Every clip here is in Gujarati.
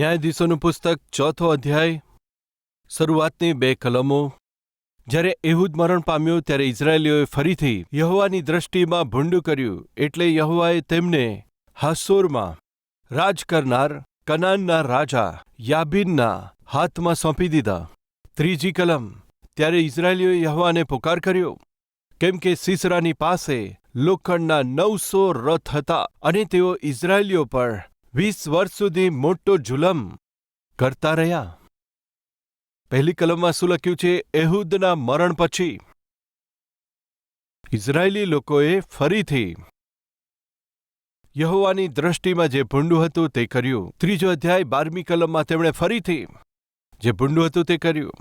ન્યાયાધીશોનું પુસ્તક ચોથો અધ્યાય, શરૂઆતની બે કલમો. જ્યારે એહુદ મરણ પામ્યો ત્યારે ઇઝરાયેલીઓએ ફરીથી યહોવાની દ્રષ્ટિમાં ભૂંડું કર્યું એટલે યહોવાએ તેમને હાસોરમાં રાજ કરનાર કનાનના રાજા યાબિનના હાથમાં સોંપી દીધા. ત્રીજી કલમ, ત્યારે ઇઝરાયેલીઓએ યહોવાને પુકાર કર્યો. કેમ કે સિસરાની પાસે લોખંડના નવસો રથ હતા અને તેઓ ઇઝરાયેલીઓ પર વીસ વર્ષ સુધી મોટો જુલમ કરતા રહ્યા. પહેલી કલમમાં શું લખ્યું છે? એહુદના મરણ પછી. ઇઝરાયેલી લોકોએ ફરીથી યહોવાની દ્રષ્ટિમાં જે ભૂંડું હતું તે કર્યું. ત્રીજો અધ્યાય, બારમી કલમમાં તેમણે ફરીથી જે ભૂંડું હતું તે કર્યું.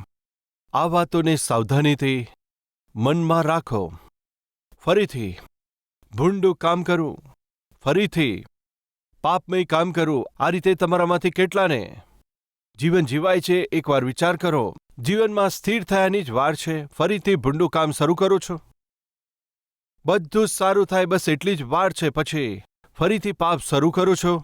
આ વાતોને સાવધાનીથી મનમાં રાખો. ફરીથી ભૂંડું કામ કરવું ફરીથી પાપમય કામ કરવું આ રીતે તમારામાંથી કેટલાને? જીવન જીવાય છે, એકવાર વિચાર કરો. જીવનમાં સ્થિર થયાની જ વાર છે. ફરીથી ભૂંડું કામ શરૂ કરો છો. બધું જ સારું થાય, બસ એટલી જ વાર છે પછી. ફરીથી પાપ શરૂ કરો છો.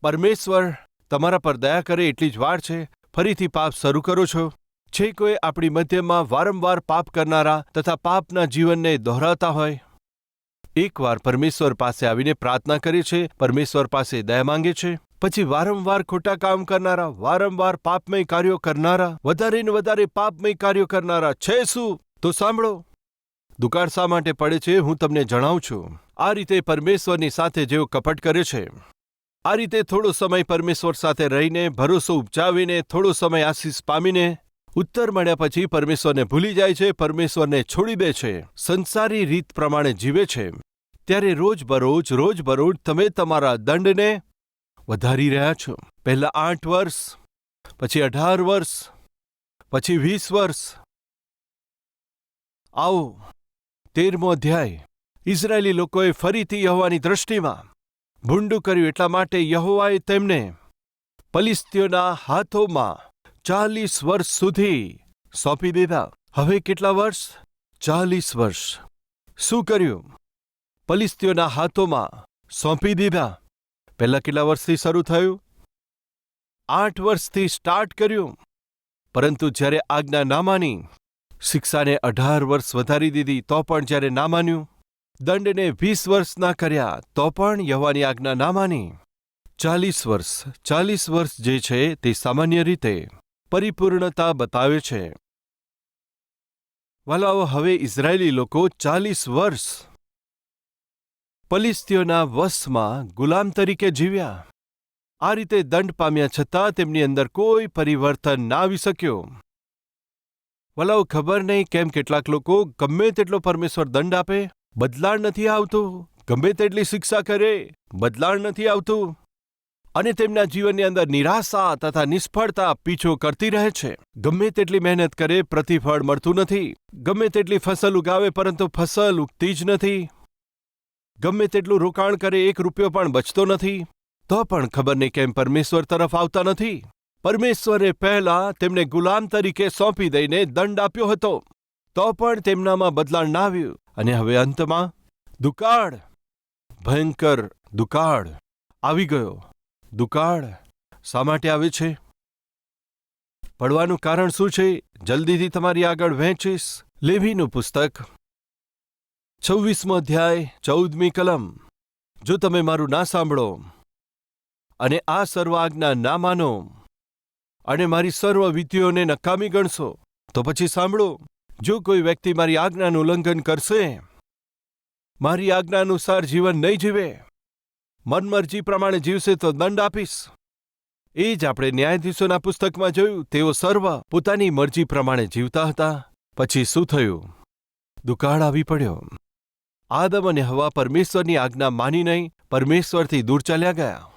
પરમેશ્વર તમારા પર દયા કરે એટલી જ વાર છે. ફરીથી પાપ શરૂ કરો છો. છે કોઈ આપણી મધ્યમાં વારંવાર પાપ કરનારા તથા પાપના જીવનને દોહરાતા હોય એકવાર પરમેશ્વર પાસે આવીને પ્રાર્થના કરે છે, પરમેશ્વર પાસે દયા માંગે છે. પછી વારંવાર ખોટા કામ કરનારા, વારંવાર પાપમય કાર્યો કરનારા, વધારે ને વધારે પાપમય કાર્યો કરનારા છે શું? તો સાંભળો. દુકાળ શા માટે પડે છે, હું તમને જણાવું છું. આ રીતે પરમેશ્વરની સાથે જેઓ કપટ કરે છે, આ રીતે થોડો સમય પરમેશ્વર સાથે રહીને, ભરોસો ઉપજાવીને, થોડો સમય આશીષ પામીને ઉત્તર મળ્યા પછી પરમેશ્વરને ભૂલી જાય છે, પરમેશ્વરને છોડી દે છે, સંસારી રીત પ્રમાણે જીવે છે. ત્યારે રોજબરોજ રોજબરોજ તમે તમારા દંડને વધારી રહ્યા છો. પહેલા આઠ વર્ષ, પછી અઢાર વર્ષ, પછી વીસ વર્ષ. આવો, તેરમો અધ્યાય. ઇઝરાયેલી લોકોએ ફરીથી યહોવાની દ્રષ્ટિમાં ભૂંડું કર્યું એટલા માટે યહોવાએ તેમને પલિસ્તીઓના હાથોમાં ચાલીસ વર્ષ સુધી. સોંપી દીધા. હવે કેટલા વર્ષ? ચાલીસ વર્ષ. શું કર્યું? પલિસ્તીઓના હાથોમાં સોંપી દીધા. પહેલા કેટલા વર્ષથી શરૂ થયું? આઠ વર્ષથી સ્ટાર્ટ કર્યું. પરંતુ જ્યારે આજ્ઞા ના માની, શિક્ષાને અઢાર વર્ષ વધારી દીધી, તો પણ જ્યારે ના માન્યું, દંડને વીસ વર્ષના કર્યા, તો પણ યહવાની આજ્ઞા ના માની. ચાલીસ વર્ષ ચાલીસ વર્ષ જે છે તે સામાન્ય રીતે પરિપૂર્ણતા બતાવે છે. વાલાઓ, હવે ઇઝરાયેલી લોકો ચાલીસ વર્ષ પલિસ્તીઓના વશમાં ગુલામ તરીકે જીવ્યા. આ રીતે દંડ પામ્યા છતાં તેમની અંદર કોઈ પરિવર્તન ના આવી શક્યો. વલાઓ, ખબર નહીં કેમ કેટલાક લોકો ગમે તેટલો પરમેશ્વર દંડ આપે, બદલાણ નથી આવતું, ગમે તેટલી શિક્ષા કરે, બદલાણ નથી આવતું. અને તેમના જીવનની અંદર નિરાશા તથા નિષ્ફળતા પીછો કરતી રહે છે. ગમે તેટલી મહેનત કરે, પ્રતિફળ મળતું નથી. ગમે તેટલી ફસલ ઉગાવે, પરંતુ ફસલ ઉગતી જ નથી. ગમે તેટલું રોકાણ કરે, એક રૂપિયો પણ બચતો નથી. તો પણ ખબર નહીં કેમ પરમેશ્વર તરફ આવતા નથી. પરમેશ્વરે પહેલા તેમને ગુલામ તરીકે સોંપી દઈને દંડ આપ્યો હતો. તો પણ તેમનામાં બદલાણ ના આવ્યું. અને હવે અંતમાં દુકાળ. ભયંકર દુકાળ આવી ગયો. દુકાળ, શા માટે આવે છે? પડવાનું કારણ શું છે? જલ્દીથી તમારી આગળ વહેંચીશ. લેવીનું પુસ્તક. છવ્વીસમો અધ્યાય, ચૌદમી કલમ. જો તમે મારું ના સાંભળો અને આ સર્વ આજ્ઞા ના માનો અને મારી સર્વ વિધિઓને નકામી ગણશો, તો પછી સાંભળો, જો કોઈ વ્યક્તિ મારી આજ્ઞાનું ઉલ્લંઘન કરશે, મારી આજ્ઞા અનુસાર જીવન નહીં જીવે મનમરજી પ્રમાણે જીવશે તો દંડ આપીશ. એ જ આપણે ન્યાયાધીશોના પુસ્તકમાં જોયું, તેઓ સર્વ પોતાની મરજી પ્રમાણે જીવતા હતા. પછી શું થયું? દુકાળ આવી પડ્યો. આદમ અને હવા પરમેશ્વરની આજ્ઞા માની નહીં, પરમેશ્વરથી દૂર ચાલ્યા ગયા.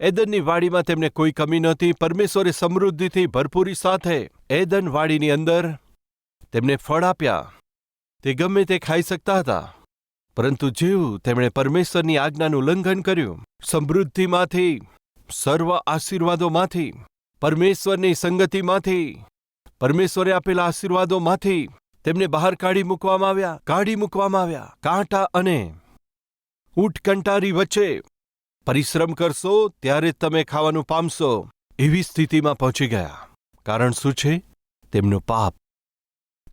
એદનની વાડીમાં તેમને કોઈ કમી નહોતી, પરમેશ્વરે સમૃદ્ધિથી ભરપૂરી સાથે એદન વાડીની અંદર તેમને ફળ આપ્યા. તે ગમે તે ખાઈ શકતા હતા. પરંતુ જેવું તેમણે પરમેશ્વરની આજ્ઞાનું ઉલ્લંઘન કર્યું. સમૃદ્ધિમાંથી, સર્વ આશીર્વાદોમાંથી, પરમેશ્વરની સંગતિમાંથી, પરમેશ્વરે આપેલા આશીર્વાદોમાંથી તેમને બહાર કાઢી મૂકવામાં આવ્યા, કાઢી મૂકવામાં આવ્યા, કાંટા અને ઊંટકંટારી વચ્ચે પરિશ્રમ કરશો ત્યારે તમે ખાવાનું પામશો. એવી સ્થિતિમાં પહોંચી ગયા. કારણ શું છે? તેમનું પાપ.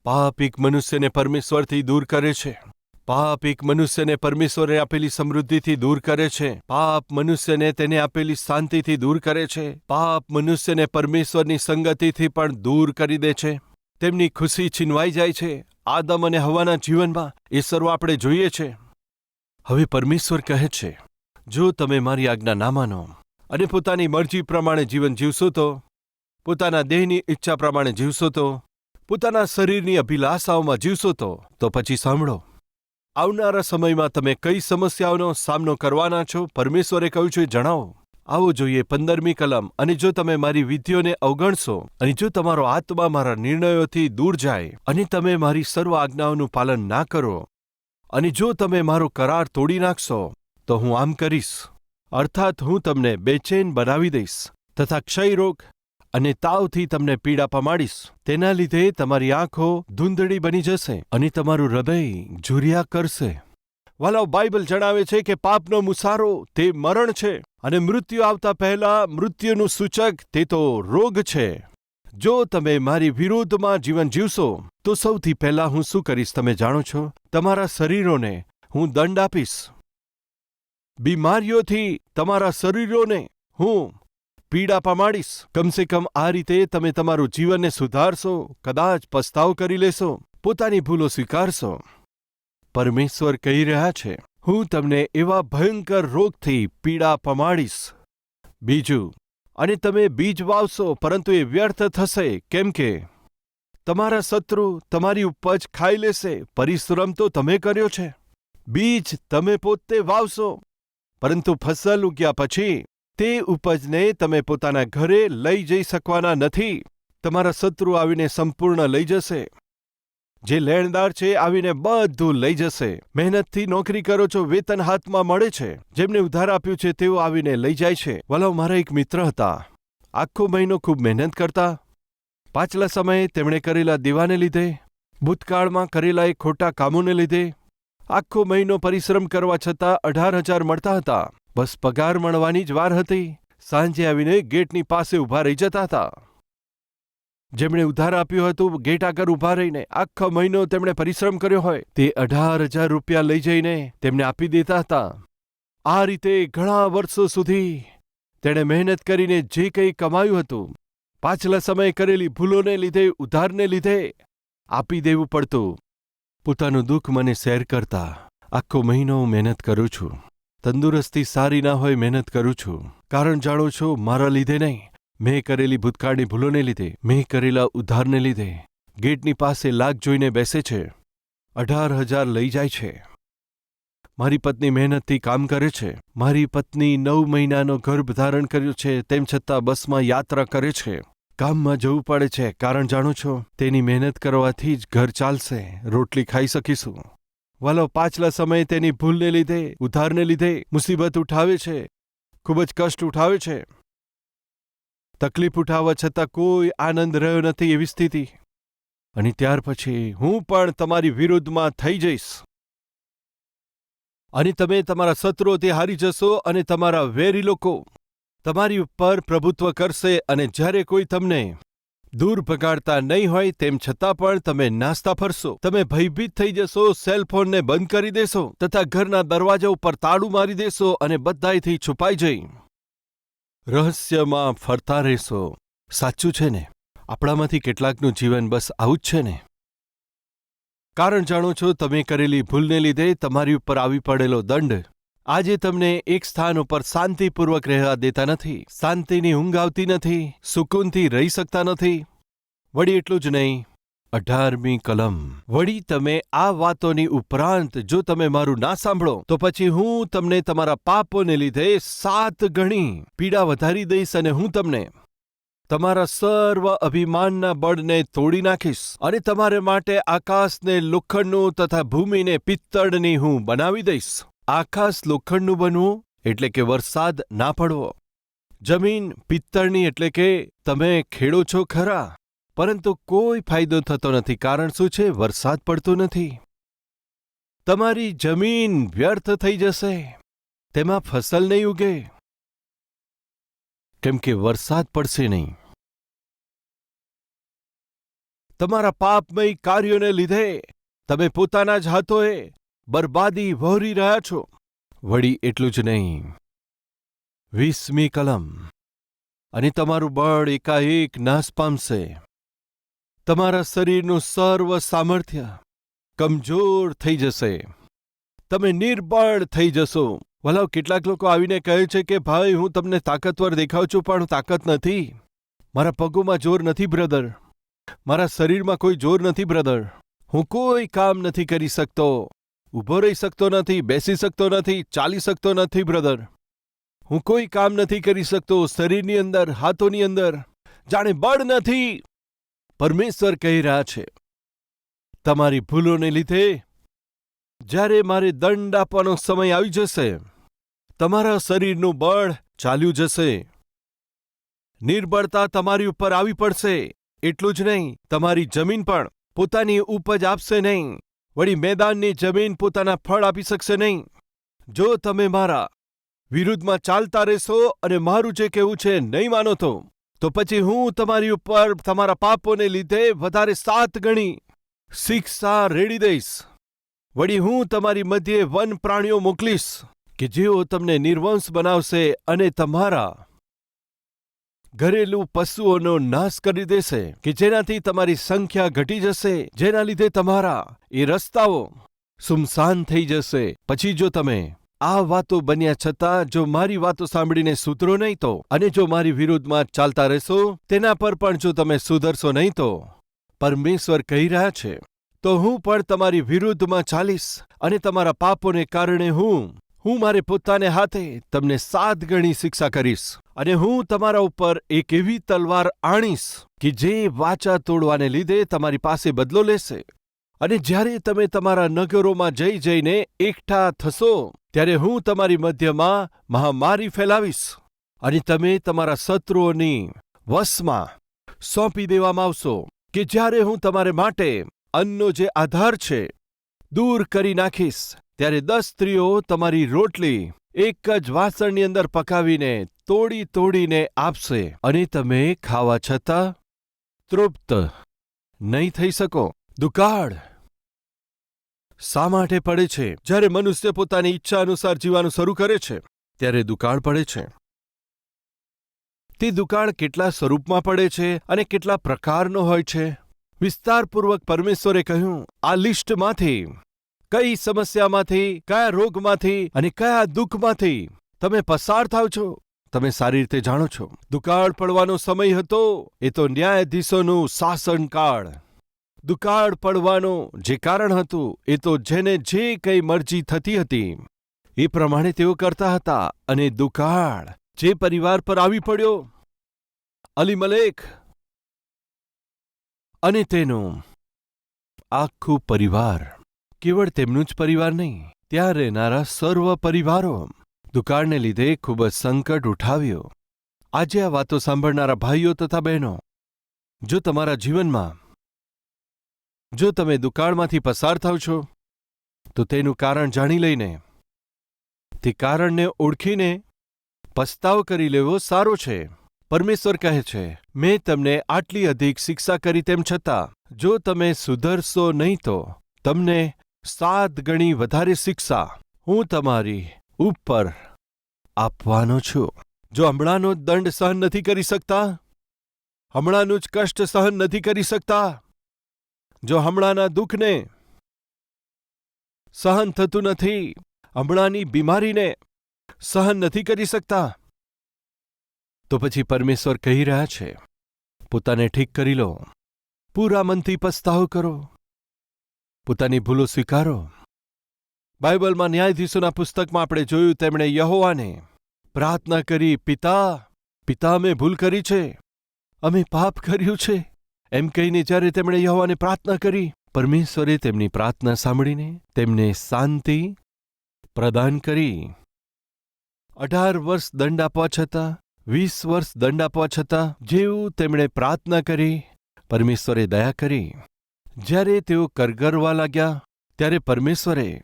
પાપ એક મનુષ્યને પરમેશ્વરથી દૂર કરે છે. પાપ એક મનુષ્યને પરમેશ્વરે આપેલી સમૃદ્ધિથી દૂર કરે છે. પાપ મનુષ્યને તેને આપેલી શાંતિથી દૂર કરે છે. પાપ મનુષ્યને પરમેશ્વરની સંગતિથી પણ દૂર કરી દે છે. તેમની ખુશી છીનવાઈ જાય છે. આદમ અને હવાના જીવનમાં એ સર્વ આપણે જોઈએ છે. હવે પરમેશ્વર કહે છે, જો તમે મારી આજ્ઞા ના માનો અને પોતાની મરજી પ્રમાણે જીવન જીવશો તો, પોતાના દેહની ઈચ્છા પ્રમાણે જીવશો તો, પોતાના શરીરની અભિલાષાઓમાં જીવશો તો તો પછી સાંભળો. આવનારા સમયમાં તમે કઈ સમસ્યાઓનો સામનો કરવાના છો, પરમેશ્વરે કહ્યું છે, જણાવો. આવો જોઈએ પંદરમી કલમ. અને જો તમે મારી વિધિઓને અવગણશો, અને જો તમારો આત્મા મારા નિર્ણયોથી દૂર જાય, અને તમે મારી સર્વ આજ્ઞાઓનું પાલન ના કરો, અને જો તમે મારો કરાર તોડી નાખશો, તો હું આમ કરીશ. અર્થાત હું તમને બેચેન બનાવી દઈશ, તથા ક્ષયરોગ અને તાવથી તમને પીડા પમાડીશ તેના લીધે તમારી આંખો ધૂંધળી બની જશે અને તમારું હૃદય ઝુરિયા કરશે. વાલાવ બાઇબલ જણાવે છે કે પાપનો મુસારો તે મરણ છે અને મૃત્યુ આવતા પહેલા મૃત્યુનું સૂચક તે તો રોગ છે. જો તમે મારી વિરોધમાં જીવન જીવશો, તો સૌથી પહેલા હું શું કરીશ તમે જાણો છો? તમારા શરીરોને હું દંડ આપીશ. બીમારીઓથી તમારા શરીરોને હું પીડા પમાડીશ. કમસે કમ આ રીતે તમે તમારું જીવનને સુધારશો, કદાચ પસ્તાવ કરી લેશો, પોતાની ભૂલો સ્વીકારશો. પરમેશ્વર કહી રહ્યા છે, હું તમને એવા ભયંકર રોગથી પીડા પમાડીશ. બીજું, અને તમે બીજ વાવશો, પરંતુ એ વ્યર્થ થશે, કેમ કે તમારા શત્રુ તમારી ઉપજ ખાઈ લેશે, પરિશ્રમ તો તમે કર્યો છે. બીજ તમે પોતે વાવશો, પરંતુ ફસલ ઉગ્યા પછી તે ઉપજને તમે પોતાના ઘરે લઈ જઈ શકવાના નથી. તમારા શત્રુ આવીને સંપૂર્ણ લઈ જશે. જે લેણદાર છે આવીને બધું લઈ જશે. મહેનતથી નોકરી કરો છો, વેતન હાથમાં મળે છે. જેમને ઉધાર આપ્યું છે, તેઓ આવીને લઈ જાય છે. વલાવ, મારા એક મિત્ર હતા. આખો મહિનો ખૂબ મહેનત કરતા. પાછલા સમયે તેમણે કરેલા દીવાને લીધે, ભૂતકાળમાં કરેલા એ ખોટા કામોને લીધે, આખો મહિનો પરિશ્રમ કરવા છતાં અઢાર હજાર મળતા હતા. બસ પગાર મળવાની જ વાર હતી. સાંજે આવીને ગેટની પાસે ઊભા રહી જતા હતા. જેમણે ઉધાર આપ્યું હતું, ગેટ આગળ ઊભા રહીને આખો મહિનો તેમણે પરિશ્રમ કર્યો હોય, તે અઢાર હજાર રૂપિયા લઈ જઈને તેમને આપી દેતા હતા. આ રીતે ઘણા વર્ષો સુધી તેણે મહેનત કરીને જે કંઈ કમાયું હતું, પાછલા સમયે કરેલી ભૂલોને લીધે, ઉધારને લીધે આપી દેવું પડતું. પોતાનું દુઃખ મને શેર કરતા આખો મહિનો હું મહેનત કરું છું. તંદુરસ્તી સારી ના હોય મહેનત કરું છું. કારણ જાણો છો, મારા લીધે નહીં. મેં કરેલી ભૂતકાળની ભૂલોને લીધે, મેં કરેલા ઉધારને લીધે. ગેટની પાસે લાગ જોઈને બેસે છે. અઢાર હજાર લઈ જાય છે. મારી પત્ની મહેનતથી કામ કરે છે. મારી પત્ની નવ મહિનાનો ગર્ભ ધારણ કર્યો છે, તેમ છતાં બસમાં યાત્રા કરે છે. કામમાં જવું પડે છે, કારણ જાણો છો, તેની મહેનત કરવાથી જ ઘર ચાલશે. રોટલી ખાઈ શકીશું. વાલો પાછલા સમયે તેની ભૂલને લીધે, ઉધારને લીધે મુસીબત ઉઠાવે છે, ખૂબ જ કષ્ટ ઉઠાવે છે. તકલીફ ઉઠાવવા છતાં કોઈ આનંદ રહ્યો નથી એવી સ્થિતિ. અને ત્યાર પછી હું પણ તમારી વિરુદ્ધમાં થઈ જઈશ. અને તમે તમારા શત્રુઓથી હારી જશો અને તમારા વેરી લોકો તમારી ઉપર પ્રભુત્વ કરશે અને જ્યારે કોઈ તમને દૂર ભગાડતા નહીં હોય તેમ છતાં પણ તમે નાસ્તા ફરશો. તમે ભયભીત થઈ જશો સેલફોનને બંધ કરી દેશો તથા ઘરના દરવાજા ઉપર તાળું મારી દેશો અને બધાયથી છુપાઈ જઈ. રહસ્યમાં ફરતા રહેશો. સાચું છે ને? આપણામાંથી કેટલાકનું જીવન બસ આવું જ છે ને? કારણ જાણો છો, તમે કરેલી ભૂલને લીધે તમારી ઉપર આવી પડેલો દંડ આજે તમને એક સ્થાન ઉપર શાંતિપૂર્વક રહેવા દેતા નથી, શાંતિની ઊંઘ આવતી નથી, સુકૂનથી રહી શકતા નથી. વળી એટલું જ નહીં, અઢારમી કલમ. વળી તમે આ વાતોની ઉપરાંત જો તમે મારું ના સાંભળો, તો પછી હું તમને તમારા પાપોને લીધે સાત ગણી પીડા વધારી દઈશ અને હું તમને તમારા સર્વ અભિમાનના બળને તોડી નાખીશ અને તમારે માટે આકાશને લોખંડનું તથા ભૂમિને પિત્તળની હું બનાવી દઈશ. આકાશ લોખંડનું બનવું એટલે કે વરસાદ ના પડવો. જમીન પિત્તળની એટલે કે તમે ખેડો છો ખરા, પરંતુ કોઈ ફાયદો થતો નથી કારણ શું છે? વરસાદ પડતો નથી. તમારી જમીન વ્યર્થ થઈ જશે, તેમાં ફસલ નહીં ઉગે. કેમ કે વરસાદ પડશે નહીં. તમારા પાપમય કાર્યોને લીધે તમે પોતાના જ હાથોએ બરબાદી વહોરી રહ્યા છો? વળી એટલું જ નહીં. વીસમી કલમ. અને તમારું બળ એકાએક નાશ પામશે. તમારા શરીરનું સર્વ સામર્થ્ય કમજોર થઈ જશે. તમે નિર્બળ થઈ જશો. વલાવ કેટલાક લોકો આવીને કહે છે કે, ભાઈ, હું તમને તાકતવર દેખાઉં છું, પણ તાકાત નથી. મારા પગોમાં જોર નથી, બ્રધર. મારા શરીરમાં કોઈ જોર નથી, બ્રધર. હું કોઈ કામ નથી કરી શકતો. ઊભો રહી શકતો નથી, બેસી શકતો નથી, ચાલી શકતો નથી, બ્રધર. હું કોઈ કામ નથી કરી શકતો, શરીરની અંદર, હાથોની અંદર. જાણે બળ નથી. પરમેશ્વર કહી રહ્યા છે, તમારી ભૂલોને લીધે જ્યારે મારે દંડ આપવાનો સમય આવી જશે, તમારા શરીરનું બળ ચાલ્યું જશે. નિર્બળતા તમારી ઉપર આવી પડશે. એટલું જ નહીં, તમારી જમીન પણ પોતાની ઉપજ આપશે નહીં. વળી મેદાનની જમીન પોતાના ફળ આપી શકશે નહીં. જો તમે મારા વિરુદ્ધમાં ચાલતા રહેશો અને મારું જે કહેવું છે નહીં માનો તો તો પછી હું તમારી ઉપર તમારા પાપોને લીધે વધારે સાત ગણી શિક્ષા રેડી દઈશ. વળી હું તમારી મધ્યે વન પ્રાણીઓ મોકલીશ કે જેઓ તમને નિર્વંશ બનાવશે અને તમારા ઘરેલું પશુઓનો નાશ કરી દેશે કે જેનાથી તમારી સંખ્યા ઘટી જશે, જેના લીધે તમારા એ રસ્તાઓ સુમસાન થઈ જશે. પછી જો તમે આ વાતો બન્યા છતાં, જો મારી વાતો સાંભળીને સુધરો નહીં તો અને જો મારી વિરુદ્ધમાં ચાલતા રહેશો, તેના પર પણ જો તમે સુધરશો નહીં તો પરમેશ્વર કહી રહ્યા છે, તો હું પણ તમારી વિરુદ્ધમાં ચાલીશ અને તમારા પાપોને કારણે હું હું મારે પોતાને હાથે તમને સાત ગણી શિક્ષા કરીશ અને હું તમારા ઉપર એક એવી તલવાર આણીશ કે જે વાચા તોડવાને લીધે તમારી પાસે બદલો લેશે. અને જ્યારે તમે તમારા નગરોમાં જઈ જઈને એકઠા થશો, ત્યારે હું તમારી મધ્યમાં મહામારી ફેલાવીશ અને તમે તમારા શત્રુઓની વશમાં સોંપી દેવામાં આવશો કે જ્યારે હું તમારે માટે અન્નનો જે આધાર છે, દૂર કરી નાખીશ. ત્યારે દસ સ્ત્રીઓ તમારી રોટલી એક જ વાસણની અંદર પકાવીને તોડી તોડીને આપશે. અને તમે ખાવા છતાં તૃપ્ત નહીં થઈ શકો. દુકાળ શા માટે પડે છે? જ્યારે મનુષ્ય પોતાની ઈચ્છા અનુસાર જીવાનું શરૂ કરે છે, ત્યારે દુકાળ પડે છે. તે દુકાળ કેટલા સ્વરૂપમાં પડે છે અને કેટલા પ્રકારનો હોય છે? વિસ્તારપૂર્વક પરમેશ્વરે કહ્યું, આ લિસ્ટમાંથી કઈ સમસ્યામાંથી, કયા રોગમાંથી અને કયા દુઃખમાંથી તમે પસાર થાવ છો? તમે સારી રીતે જાણો છો. દુકાળ પડવાનો સમય હતો, એ તો ન્યાયાધીશોનું શાસનકાળ દુકાળ પડવાનું જે કારણ હતું, એ તો જેને જે કઈ મરજી થતી હતી, એ પ્રમાણે તેઓ કરતા હતા અને દુકાળ જે પરિવાર પર આવી પડ્યો અલી મલેક અને તેનું આખું પરિવાર કેવળ તેમનું જ પરિવાર નહીં, ત્યાં રહેનારા સર્વ પરિવારો દુકાળને લીધે ખૂબ જ સંકટ ઉઠાવ્યો. આજે આ વાતો સાંભળનારા ભાઈઓ તથા બહેનો, જો તમારા જીવનમાં, જો તમે દુકાળમાંથી પસાર થાવ છો, તો તેનું કારણ જાણી લઈને, તે કારણને ઓળખીને પસ્તાવ કરી લેવો સારો છે. પરમેશ્વર કહે છે, મેં તમને આટલી અધિક શિક્ષા કરી તેમ છતાં, જો તમે સુધરશો નહીં તો તમને સાત ગણી વધારે શિક્ષા હું તમારી ઉપર આપવાનો છું. જો હમણાંનો દંડ સહન નથી કરી શકતા, હમણાંનું જ કષ્ટ સહન નથી કરી શકતા, જો હમણાંના દુઃખને સહન થતું નથી, હમણાંની બીમારીને સહન નથી કરી શકતા, તો પછી પરમેશ્વર કહી રહ્યા છે, પોતાને ઠીક કરી લો, પૂરા મનથી પસ્તાવ કરો. પોતાની ભૂલો સ્વીકારો. બાઇબલમાં ન્યાયાધીશોના પુસ્તકમાં આપણે જોયું, તેમણે યહોવાને પ્રાર્થના કરી, પિતા પિતા, અમે ભૂલ કરી છે. અમે પાપ કર્યું છે. એમ કહીને જ્યારે તેમણે યહોવાને પ્રાર્થના કરી, પરમેશ્વરે તેમની પ્રાર્થના સાંભળીને તેમને શાંતિ પ્રદાન કરી. અઢાર વર્ષ દંડ આપવા છતાં, વીસ વર્ષ દંડ આપવા છતાં, જેવું તેમણે પ્રાર્થના કરી, પરમેશ્વરે દયા કરી. જ્યારે તેઓ કરગરવા લાગ્યા, ત્યારે પરમેશ્વરે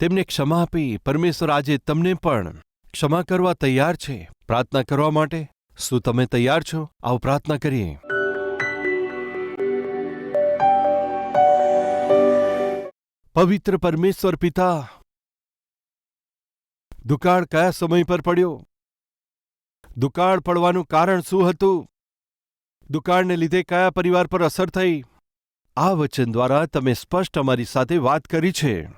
તેમને ક્ષમા આપી, પરમેશ્વર આજે તમને પણ ક્ષમા કરવા તૈયાર છે. પ્રાર્થના કરવા માટે શું તમે તૈયાર છો? આવો પ્રાર્થના કરીએ. પવિત્ર પરમેશ્વર પિતા, દુકાળ કયા સમય પર પડ્યો? દુકાળ પડવાનું કારણ શું હતું? દુકાળને લીધે કયા પરિવાર પર અસર થઈ? આ વચન દ્વારા તમે સ્પષ્ટ અમારી સાથે વાત કરી છે.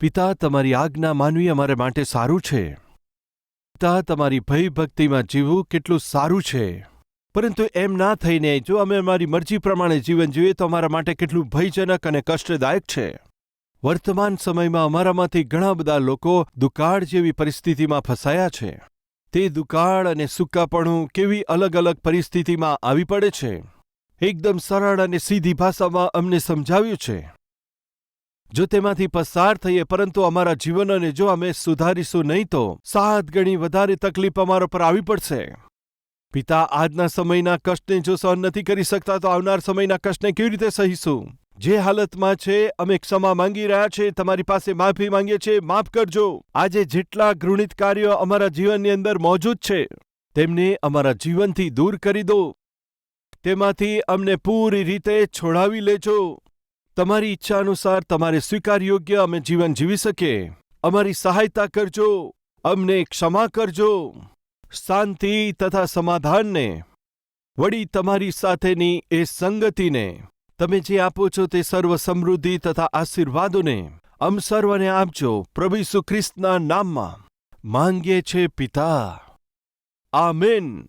પિતા, તમારી આજ્ઞા માનવી અમારે માટે સારું છે. પિતા, તમારી ભયભક્તિમાં જીવવું કેટલું સારું છે. પરંતુ એમ ના થઈને જો અમે અમારી મરજી પ્રમાણે જીવન જીવીએ તો અમારા માટે કેટલું ભયજનક અને કષ્ટદાયક છે. વર્તમાન સમયમાં અમારામાંથી ઘણા બધા લોકો દુકાળ જેવી પરિસ્થિતિમાં ફસાયા છે. તે દુકાળ અને સુકાપણું કેવી અલગ અલગ પરિસ્થિતિમાં આવી પડે છે. એકદમ સરળ અને સીધી ભાષામાં અમને સમજાવ્યું છે. જો તેમાંથી પસાર થઈએ પરંતુ અમારા જીવનને જો અમે સુધારીશું નહીં તો સાત ગણી વધારે તકલીફ અમારા પર આવી પડશે. પિતા આજના સમયના કષ્ટને જો સહન નથી કરી શકતા તો આવનાર સમયના કષ્ટને કેવી રીતે સહીશું? જે હાલતમાં છે, અમે ક્ષમા માંગી રહ્યા છે, તમારી પાસે માફી માંગીએ છીએ, માફ કરજો. આજે જેટલા ઘૃણિત કાર્યો અમારા જીવનની અંદર મોજૂદ છે, તેમને અમારા જીવનથી દૂર કરી દો. તેમાંથી અમને પૂરી રીતે છોડાવી લેજો. તમારી ઈચ્છા અનુસાર તમારે સ્વીકાર યોગ્ય અમે જીવન જીવી શકીએ. અમારી સહાયતા કરજો. અમને ક્ષમા કરજો. શાંતિ તથા સમાધાનને. વળી તમારી સાથેની એ સંગતિને. તમે જે આપો છો તે સર્વ સમૃદ્ધિ તથા આશીર્વાદોને અમ સર્વને આપજો પ્રભુ ઈસુ ખ્રિસ્તના નામમાં. માંગીએ છે પિતા. આમેન.